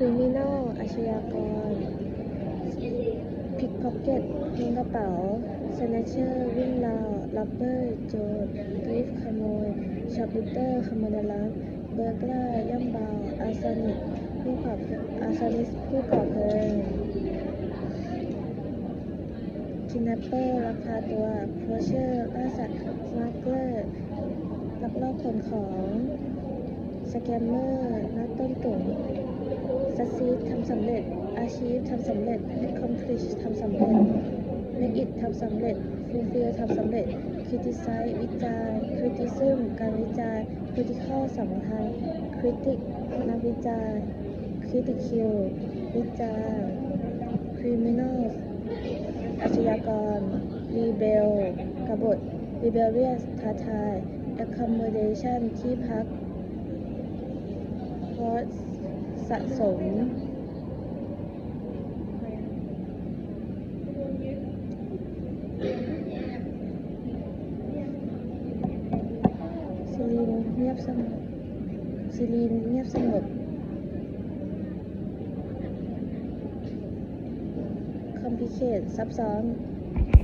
คริมินอลอาชญากรพิกพ็อกเก็ตยิงกระเป๋าสแนเชอร์วิ่งราวลับเบอร์โจรดริฟขโมยชอปปิเตอร์ขโมยลักเบอร์กลาย่ำเบาอาซานิกผู้ก่ออาซานิสผู้ก่อเพลิงคินนัปเปอร์ลักพาตัวโพเชอร์ล่าสัตว์สมาร์เกอร์ลักลอบขนของสแกมเมอร์นักต้มตุ๋ำสำเร็จ อาชีพทำสำเร็จ accomplish ทำสำเร็จ make it ทำสำเร็จ fulfill ทำสำเร็จ criticize วิจารณ์ criticism การวิจารณ์ critical สำคัญ critic นักวิจารณ์ ridicule วิจารณ์ criminal อาชญากร rebel กบฏ rebellious ท้าทาย accommodation ที่พัก cost สะสม ซิลีนเงียบสงบซิลีนเงียบสงบคอมพิเคตซับซ้อน